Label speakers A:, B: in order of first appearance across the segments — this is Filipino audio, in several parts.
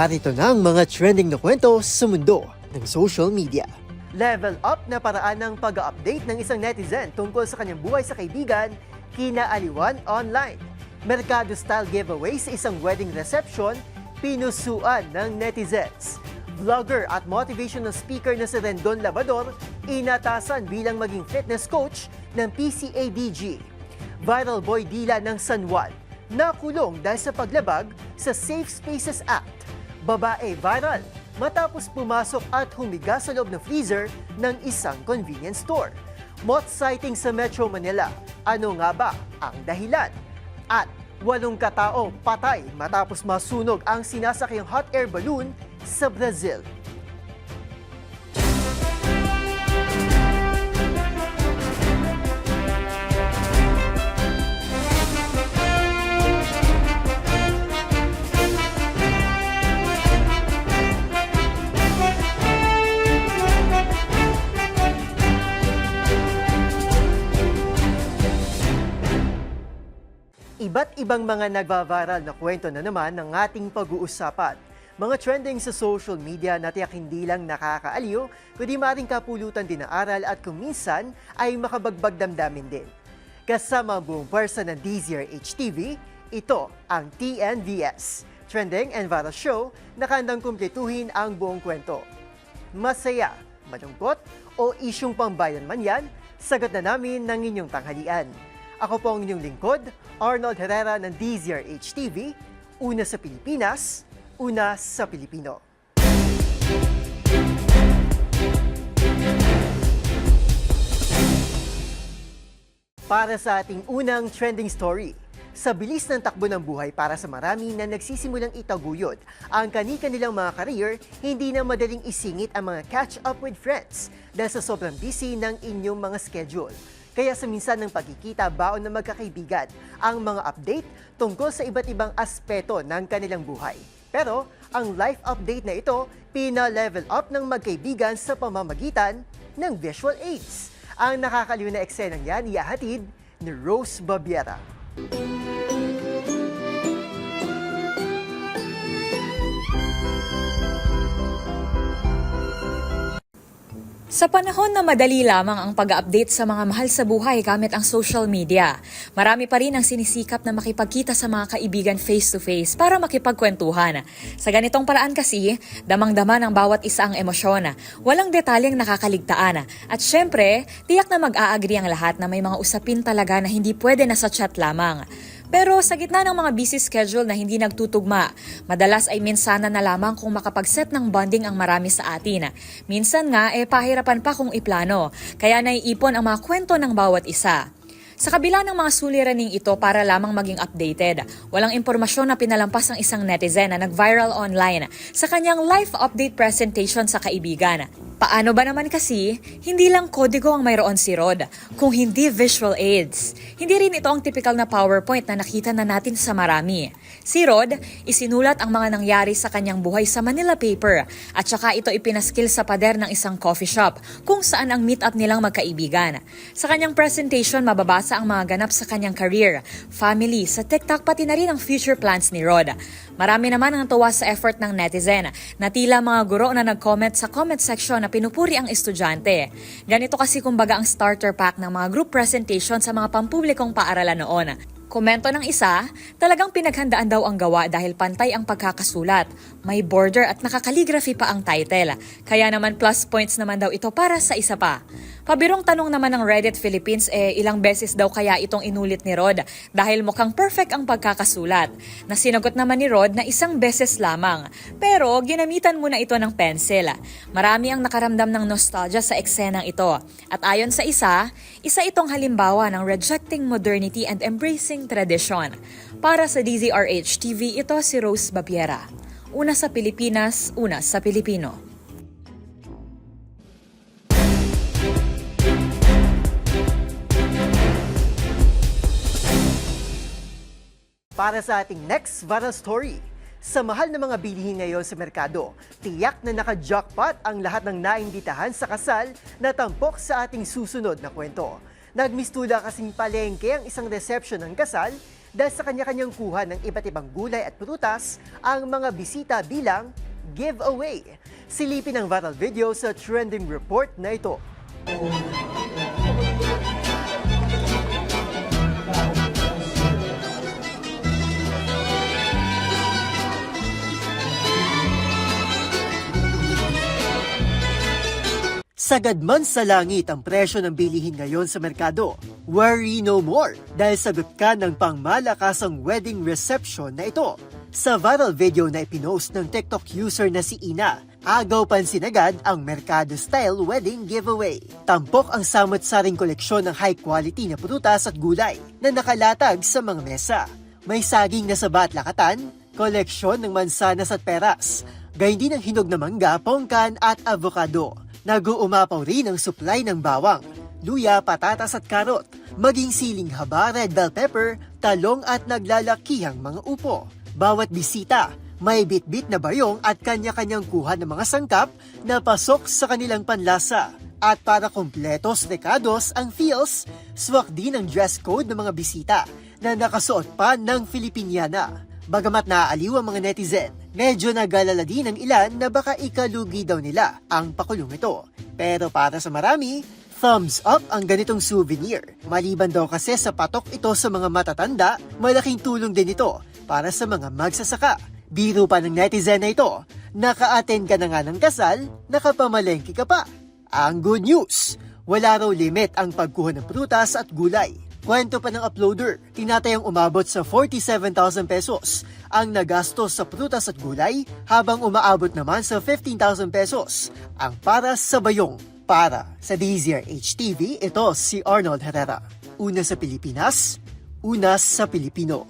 A: Narito na ang mga trending na kwento sa mundo ng social media. Level up na paraan ng pag-update ng isang netizen tungkol sa kanyang buhay sa kaibigan, kinaaliwan online. Mercado-style giveaway sa isang wedding reception, pinusuan ng netizens. Vlogger at motivational speaker na si Rendon Labador, inatasan bilang maging fitness coach ng PCADG. Viral boy dila ng San Juan, nakulong dahil sa paglabag sa Safe Spaces Act. Babae viral matapos pumasok at humiga sa loob ng freezer ng isang convenience store. Moth sighting sa Metro Manila. Ano nga ba ang dahilan? At walong katao patay matapos masunog ang sinasakyang hot air balloon sa Brazil. Ibang mga nagbabaral na kwento na naman ng ating pag-uusapan. Mga trending sa social media na tiyak hindi lang nakakaaliw, kundi maring kapulutan din ng aral at kung minsan ay makabagbag damdamin din. Kasama buong person ng DZRH TV, ito ang TNVS, Trending and Viral Show na kandang kumpletuhin ang buong kwento. Masaya, malungkot o isyong pambayan man yan, sagot na namin ng inyong tanghalian. Ako po ang inyong lingkod, Arnold Herrera ng DZRH TV, una sa Pilipinas, una sa Pilipino. Para sa ating unang trending story, sa bilis ng takbo ng buhay para sa marami na nagsisimulang itaguyod ang kani-kanilang mga career, hindi na madaling isingit ang mga catch up with friends dahil sa sobrang busy ng inyong mga schedule. Kaya sa minsan ng pagkikita baon na magkakaibigan ang mga update tungkol sa iba't ibang aspeto ng kanilang buhay. Pero ang life update na ito, pina-level up ng magkaibigan sa pamamagitan ng visual aids. Ang nakakaliw na eksenang yan iahatid ni Rose Babiera.
B: Sa panahon na madali lamang ang pag-update sa mga mahal sa buhay gamit ang social media, marami pa rin ang sinisikap na makipagkita sa mga kaibigan face-to-face para makipagkwentuhan. Sa ganitong paraan kasi, damang-dama ng bawat isa ang emosyon, walang detalyeng nakakaligtaan, at syempre, tiyak na mag-aagri ang lahat na may mga usapin talaga na hindi pwede na sa chat lamang. Pero sa gitna ng mga busy schedule na hindi nagtutugma, madalas ay minsana na lamang kung makapag-set ng bonding ang marami sa atin. Minsan nga, eh pahirapan pa kung iplano, kaya naiipon ang mga kwento ng bawat isa. Sa kabila ng mga suliraning ito para lamang maging updated, walang impormasyon na pinalampas ng isang netizen na nag-viral online sa kanyang live update presentation sa kaibigan. Paano ba naman kasi, hindi lang kodigo ang mayroon si Rod, kung hindi visual aids. Hindi rin ito ang typical na PowerPoint na nakita na natin sa marami. Si Rod, isinulat ang mga nangyari sa kanyang buhay sa Manila paper at saka ito ipinaskil sa pader ng isang coffee shop kung saan ang meet-up nilang magkaibigan. Sa kanyang presentation, mababasa ang mga ganap sa kanyang career, family, sa TikTok pati na rin ang future plans ni Rod. Marami naman ang tuwa sa effort ng netizen na tila mga guro na nag-comment sa comment section na pinupuri ang estudyante. Ganito kasi kumbaga ang starter pack ng mga group presentation sa mga pampublikong paaralan noon. Komento ng isa, talagang pinaghandaan daw ang gawa dahil pantay ang pagkakasulat. May border at nakakaligraphy pa ang title. Kaya naman plus points naman daw ito para sa isa pa. Pabirong tanong naman ng Reddit Philippines eh ilang beses daw kaya itong inulit ni Rod dahil mukhang perfect ang pagkakasulat. Na sinagot naman ni Rod na isang beses lamang. Pero ginamitan muna ito ng pencil. Marami ang nakaramdam ng nostalgia sa eksenang ito. At ayon sa isa, isa itong halimbawa ng rejecting modernity and embracing tradition. Para sa DZRH TV, ito si Rose Babiera. Una sa Pilipinas, una sa Pilipino.
A: Para sa ating next viral story, sa mahal na mga bilihin ngayon sa merkado, tiyak na naka-jackpot ang lahat ng naimbitahan sa kasal na tampok sa ating susunod na kwento. Nagmistula kasing palengke ang isang reception ng kasal dahil sa kanya-kanyang kuha ng iba't ibang gulay at prutas ang mga bisita bilang giveaway. Silipin ang viral video sa trending report na ito. Sagad man sa langit ang presyo ng bilihin ngayon sa merkado. Worry no more dahil sagot ka ng pangmalakasang wedding reception na ito. Sa viral video na ipinost ng TikTok user na si Ina, agaw pansin agad ang Mercado-style wedding giveaway. Tampok ang samot-saring koleksyon ng high-quality na prutas at gulay na nakalatag sa mga mesa. May saging na saba at lakatan, koleksyon ng mansanas at peras, gayon din ang hinog na mangga, pongkan at avocado. Nag-uumapaw rin ang supply ng bawang, luya, patatas at karot, maging siling haba, red bell pepper, talong at naglalakihang mga upo. Bawat bisita, may bit-bit na bayong at kanya-kanyang kuha ng mga sangkap na pasok sa kanilang panlasa. At para kompletos dekados ang feels, swak din ang dress code ng mga bisita na nakasuot pa ng Filipiniana. Bagamat naaaliw ang mga netizen, medyo nagalala din ang ilan na baka ikalugi daw nila ang pakulong ito. Pero para sa marami, thumbs up ang ganitong souvenir. Maliban daw kasi sa patok ito sa mga matatanda, malaking tulong din ito para sa mga magsasaka. Biro pa ng netizen na ito, naka-attend ka na nga ng kasal, nakapamalengke ka pa. Ang good news, wala raw limit ang pagkuha ng prutas at gulay. Kwento pa ng uploader, tinatayang umabot sa 47,000 pesos ang nagastos sa prutas at gulay habang umaabot naman sa 15,000 pesos ang para sa bayong. Para sa DZRH TV, ito si Arnold Herrera. Una sa Pilipinas, una sa Pilipino.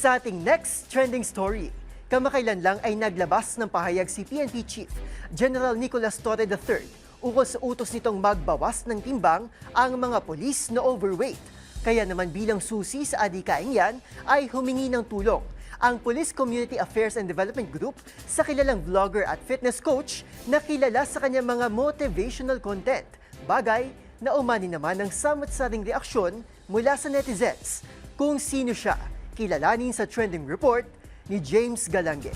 A: Sa ating next trending story, kamakailan lang ay naglabas ng pahayag si PNP Chief General Nicolas Torre III ukol sa utos nitong magbawas ng timbang ang mga polis na overweight. Kaya naman bilang susi sa adikaing yan ay humingi ng tulong ang Police Community Affairs and Development Group sa kilalang vlogger at fitness coach na kilala sa kanyang mga motivational content. Bagay na umani naman ng samot-saring reaksyon mula sa netizens. Kung sino siya, kilalanin sa trending report ni James Galange.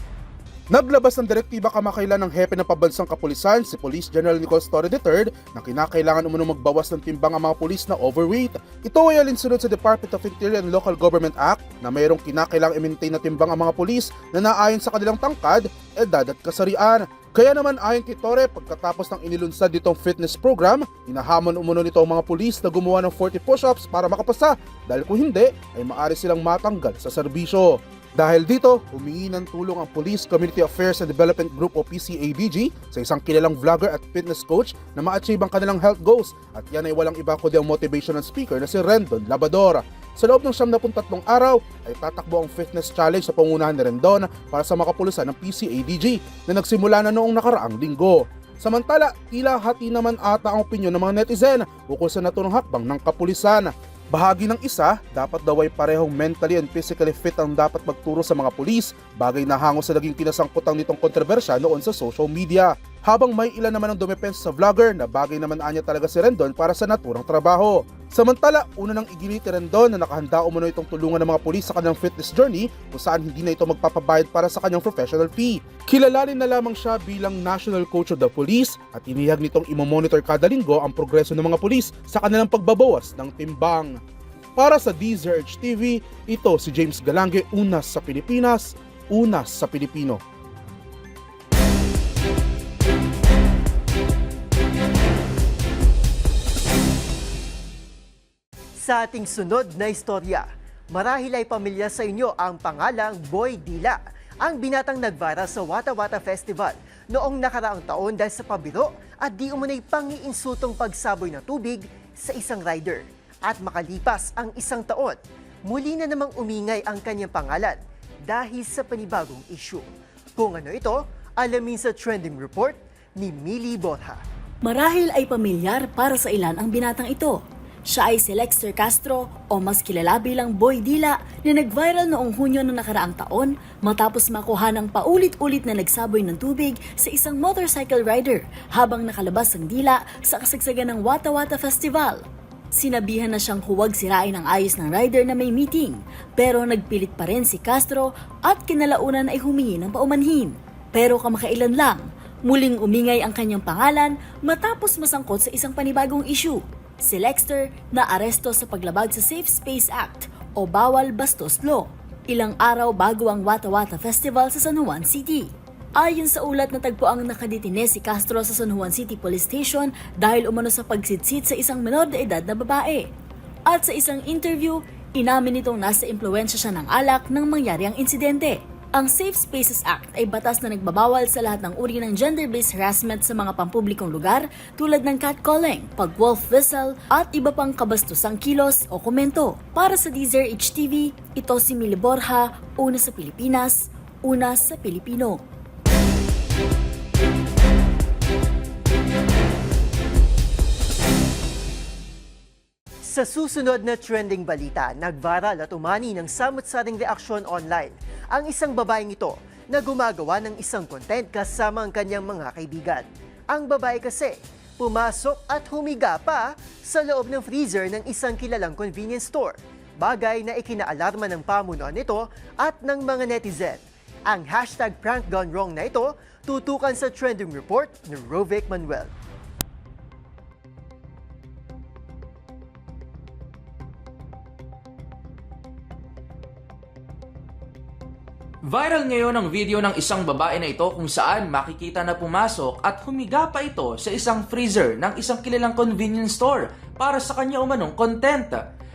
C: Naglabas ng direktiba kamakailan ng hepe ng pabansang kapulisan si Police General Nicolas Torre III na kinakailangan umano magbawas ng timbang ang mga pulis na overweight. Ito ay alinsunod sa Department of Interior and Local Government Act na mayroong kinakailangang i-maintain na timbang ang mga pulis na naayon sa kanilang tangkad, edad at kasarian. Kaya naman ayon kay Torre, pagkatapos ng inilunsad nitong fitness program, inahamon umano nito ang mga pulis na gumawa ng 40 push-ups para makapasa dahil kung hindi ay maaari silang matanggal sa serbisyo. Dahil dito, humingi ng tulong ang Police Community Affairs and Development Group o PCABG sa isang kilalang vlogger at fitness coach na ma-achieve ang kanilang health goals at yan ay walang iba kundi ang motivational speaker na si Rendon Labador. Sa loob ng 73 araw ay tatakbo ang fitness challenge sa pangunahan ni Rendon para sa makapulusan ng PCADG na nagsimula na noong nakaraang linggo. Samantala, tila hati naman ata ang opinyon ng mga netizen ukol sa naturang hakbang ng kapulisan. Bahagi ng isa, dapat daw ay parehong mentally and physically fit ang dapat magturo sa mga pulis, bagay na hango sa naging kinasangkutang nitong kontrobersya noon sa social media. Habang may ilan naman ang dumepensa sa vlogger na bagay naman anya talaga si Rendon para sa naturang trabaho. Samantala, una nang iginit ni Rendon na nakahanda umano itong tulungan ng mga pulis sa kanyang fitness journey kung saan hindi na ito magpapabayad para sa kanyang professional fee. Kilalanin na lamang siya bilang National Coach of the Police at inihag nitong imomonitor kada linggo ang progreso ng mga pulis sa kanilang pagbabawas ng timbang. Para sa DZRH TV, ito si James Galange, unas sa Pilipinas, unas sa Pilipino.
A: Sa ating sunod na istorya, marahil ay pamilya sa inyo ang pangalang Boy Dila, ang binatang nag-viral sa Wata Wata Festival noong nakaraang taon dahil sa pabiro at di umunay pangiinsutong pagsaboy ng tubig sa isang rider. At makalipas ang isang taon, muli na namang umingay ang kanyang pangalan dahil sa panibagong issue. Kung ano ito, alamin sa trending report ni Millie Borja.
D: Marahil ay pamilyar para sa ilan ang binatang ito. Siya ay si Lexter Castro o mas kilala bilang Boy Dila na nag-viral noong Hunyo ng nakaraang taon matapos makuha ng paulit-ulit na nagsaboy ng tubig sa isang motorcycle rider habang nakalabas ang dila sa kasagsagan ng Wata Wata Festival. Sinabihan na siyang huwag sirain ang ayos ng rider na may meeting pero nagpilit pa rin si Castro at kinalaunan ay humingi ng paumanhin. Pero kamakailan lang, muling umingay ang kanyang pangalan matapos masangkot sa isang panibagong issue. Si Lexter na aresto sa paglabag sa Safe Space Act o Bawal Bastos Law, ilang araw bago ang Wata Wata Festival sa San Juan City. Ayon sa ulat na tagpo ang nakadetine si Castro sa San Juan City Police Station dahil umano sa pagsitsit sa isang menor de edad na babae. At sa isang interview, inamin nitong nasa impluensya siya ng alak nang mangyari ang insidente. Ang Safe Spaces Act ay batas na nagbabawal sa lahat ng uri ng gender-based harassment sa mga pampublikong lugar tulad ng catcalling, pag-wolf whistle at iba pang kabastusang kilos o komento. Para sa Deezer HTV, ito si Mili Borja, una sa Pilipinas, una sa Pilipino.
A: Sa susunod na trending balita, nagviral at umani ng samot-saring reaksyon online ang isang babaeng ito na gumagawa ng isang content kasama ang kanyang mga kaibigan. Ang babae kasi, pumasok at humiga pa sa loob ng freezer ng isang kilalang convenience store. Bagay na ikinaalarma ng pamunuan nito at ng mga netizen. Ang hashtag prank gone wrong na ito tutukan sa trending report ni Rovic Manuel.
E: Viral ngayon ang video ng isang babae na ito kung saan makikita na pumasok at humiga pa ito sa isang freezer ng isang kilalang convenience store para sa kanya umanong content.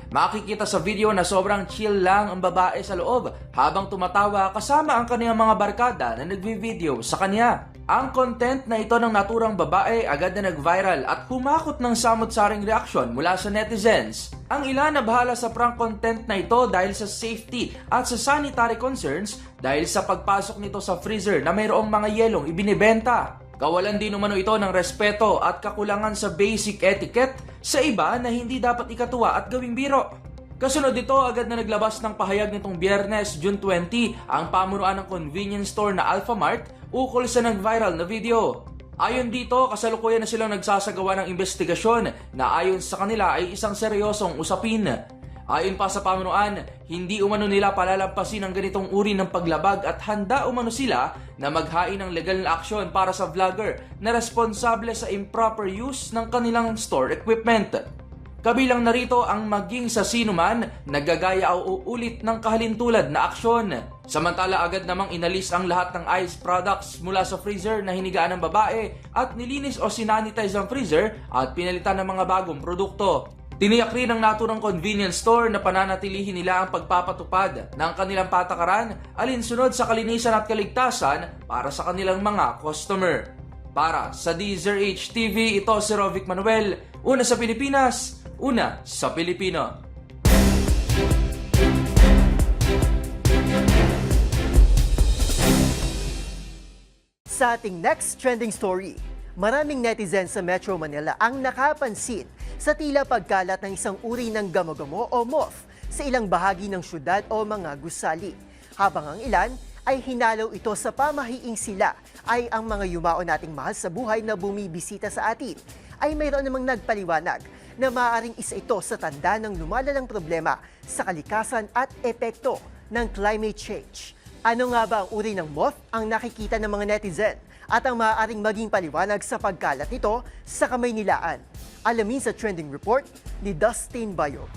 E: Makikita sa video na sobrang chill lang ang babae sa loob habang tumatawa kasama ang kanyang mga barkada na nagvi-video sa kanya. Ang content na ito ng naturang babae agad na nag-viral at humakot ng samot-saring reaksyon mula sa netizens. Ang ilan na bahala sa prank content na ito dahil sa safety at sa sanitary concerns dahil sa pagpasok nito sa freezer na mayroong mga yelong ibinibenta. Kawalan din umano ito ng respeto at kakulangan sa basic etiquette sa iba na hindi dapat ikatuwa at gawing biro. Kasunod dito, agad na naglabas ng pahayag nitong biyernes, June 20, ang pamunuan ng convenience store na Alphamart ukol sa nag-viral na video. Ayon dito, kasalukuyan na silang nagsasagawa ng investigasyon na ayon sa kanila ay isang seryosong usapin. Ayon pa sa pamunuan, hindi umano nila palalampasin ang ganitong uri ng paglabag at handa umano sila na maghain ng legal na aksyon para sa vlogger na responsable sa improper use ng kanilang store equipment. Kabilang narito ang maging sa sino man nagagaya o uulit ng kahalintulad na aksyon. Samantala agad namang inalis ang lahat ng ice products mula sa freezer na hinigaan ng babae at nilinis o sinanitize ang freezer at pinalitan ng mga bagong produkto. Tiniyak rin ng naturang convenience store na pananatilihin nila ang pagpapatupad ng kanilang patakaran alinsunod sa kalinisan at kaligtasan para sa kanilang mga customer. Para sa Deezer HTV, ito si Rovic Manuel, una sa Pilipinas, una sa Pilipino.
A: Sa ating next trending story, maraming netizens sa Metro Manila ang nakapansin sa tila pagkalat ng isang uri ng gamo-gamo o moth sa ilang bahagi ng syudad o mga gusali. Habang ang ilan ay hinalaw ito sa pamahiing sila ay ang mga yumao nating mahal sa buhay na bumibisita sa atin ay mayroon namang nagpaliwanag na maaaring isa ito sa tanda ng lumalalang problema sa kalikasan at epekto ng climate change. Ano nga ba ang uri ng moth ang nakikita ng mga netizen at ang maaaring maging paliwanag sa pagkalat nito sa kamay nilaan? Alamin sa trending report ni Dustin Bayog.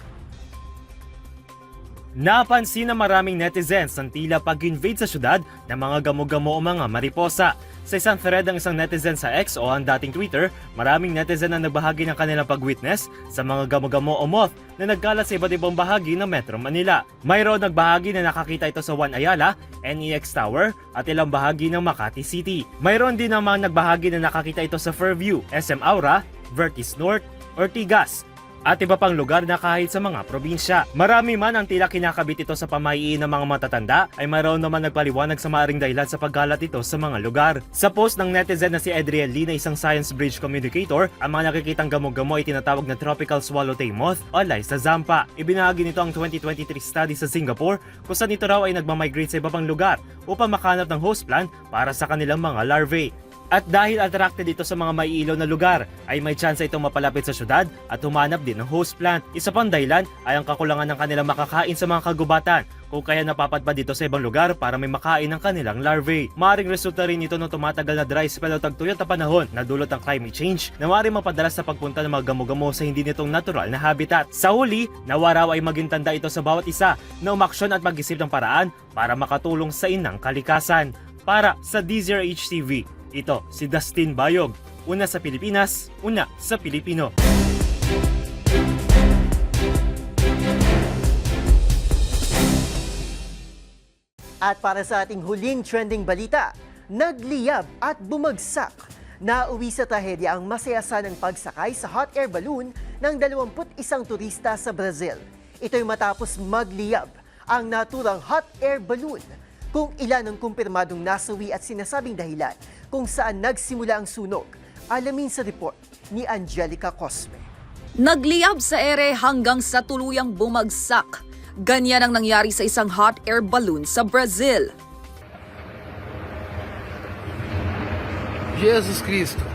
F: Napansin ng maraming netizens ang tila pag-invade sa syudad ng mga gamo-gamo o mga mariposa. Sa isang thread ng isang netizen sa X o ang dating Twitter, maraming netizen ang nagbahagi ng kanilang pag-witness sa mga gamo-gamo o moth na nagkalat sa iba't ibang bahagi ng Metro Manila. Mayroon nagbahagi na nakakita ito sa Juan Ayala, NEX Tower at ilang bahagi ng Makati City. Mayroon din namang nagbahagi na nakakita ito sa Fairview, SM Aura, Vertis North, Ortigas, at iba pang lugar na kahit sa mga probinsya. Marami man ang tila kinakabit ito sa pamahiin ng mga matatanda ay mayroon naman nagpaliwanag sa maaring dahilan sa paggalat ito sa mga lugar. Sa post ng netizen na si Adriel Lee na isang science bridge communicator, ang mga nakikitang gamo-gamo ay tinatawag na tropical swallowtail moth o Lysa zampa. Ibinahagi nito ang 2023 study sa Singapore kung saan ito raw ay nagmamigrate sa iba pang lugar upang makanap ng host plant para sa kanilang mga larvae. At dahil attracted ito sa mga maiilaw na lugar, ay may tsansa itong mapalapit sa syudad at humanap din ng host plant. Isa pang dahilan ay ang kakulangan ng kanilang makakain sa mga kagubatan kung kaya napapadpad dito sa ibang lugar para may makain ng kanilang larvae. Maaring resulta rin ito ng tumatagal na dry spell o tagtuyot na panahon na dulot ng climate change na maaaring mapadalas sa pagpunta ng mga gamo-gamo sa hindi nitong natural na habitat. Sa huli, nawaraw ay maging tanda ito sa bawat isa na umaksyon at mag-isip ng paraan para makatulong sa inang kalikasan. Para sa DZRH TV, ito si Dustin Bayog. Una sa Pilipinas, una sa Pilipino.
A: At para sa ating huling trending balita, nagliyab at bumagsak. Nauwi sa trahedya ang masayasanang pagsakay sa hot air balloon ng 21 turista sa Brazil. Ito'y matapos magliyab ang naturang hot air balloon. Kung ilan ang kumpirmadong nasawi at sinasabing dahilan kung saan nagsimula ang sunog, alamin sa report ni Angelica Cosme.
G: Nagliyab sa ere hanggang sa tuluyang bumagsak. Ganyan ang nangyari sa isang hot air balloon sa Brazil.
H: Jesus Cristo.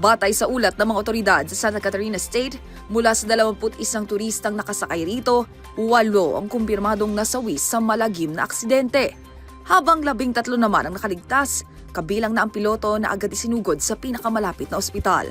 G: Batay sa ulat ng mga otoridad sa Santa Catarina State, mula sa 21 turistang nakasakay rito, walo ang kumpirmadong nasawi sa malagim na aksidente. Habang labing tatlo naman ang nakaligtas, kabilang na ang piloto na agad isinugod sa pinakamalapit na ospital.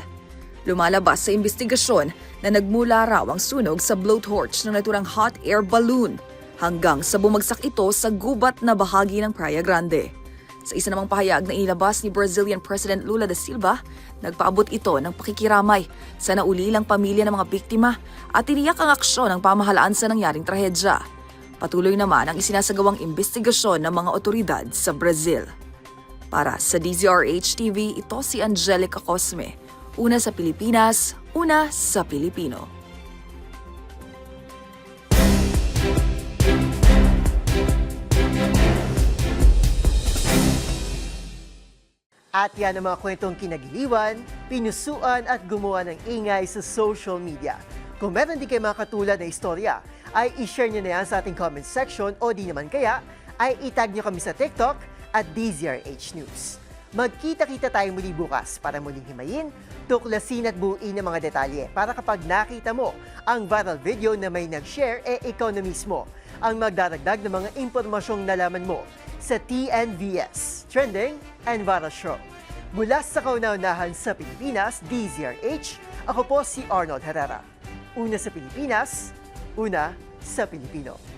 G: Lumalabas sa investigasyon na nagmula raw ang sunog sa blowtorch ng naturang hot air balloon hanggang sa bumagsak ito sa gubat na bahagi ng Praia Grande. Sa isa namang pahayag na inilabas ni Brazilian President Lula da Silva, nagpaabot ito ng pakikiramay sa naulilang pamilya ng mga biktima at tiniyak ang aksyon ng pamahalaan sa nangyaring trahedya. Patuloy naman ang isinasagawang investigasyon ng mga otoridad sa Brazil. Para sa DZRH TV, ito si Angelica Cosme. Una sa Pilipinas, una sa Pilipino.
A: At yan ang mga kwentong kinagiliwan, pinusuan at gumawa ng ingay sa social media. Kung meron din kayo mga katulad na istorya, ay i-share nyo na yan sa ating comment section o di naman kaya ay itag nyo kami sa TikTok at DZRH News. Magkita-kita tayo muli bukas para muling himayin, tuklasin at buuin ang mga detalye para kapag nakita mo ang viral video na may nag-share, eh ikaw na mismo ang magdaragdag ng mga impormasyong nalaman mo sa TNVS, Trending and Viral Show. Mula sa kauna-unahan sa Pilipinas, DZRH, ako po si Arnold Herrera. Una sa Pilipinas, una sa Pilipino.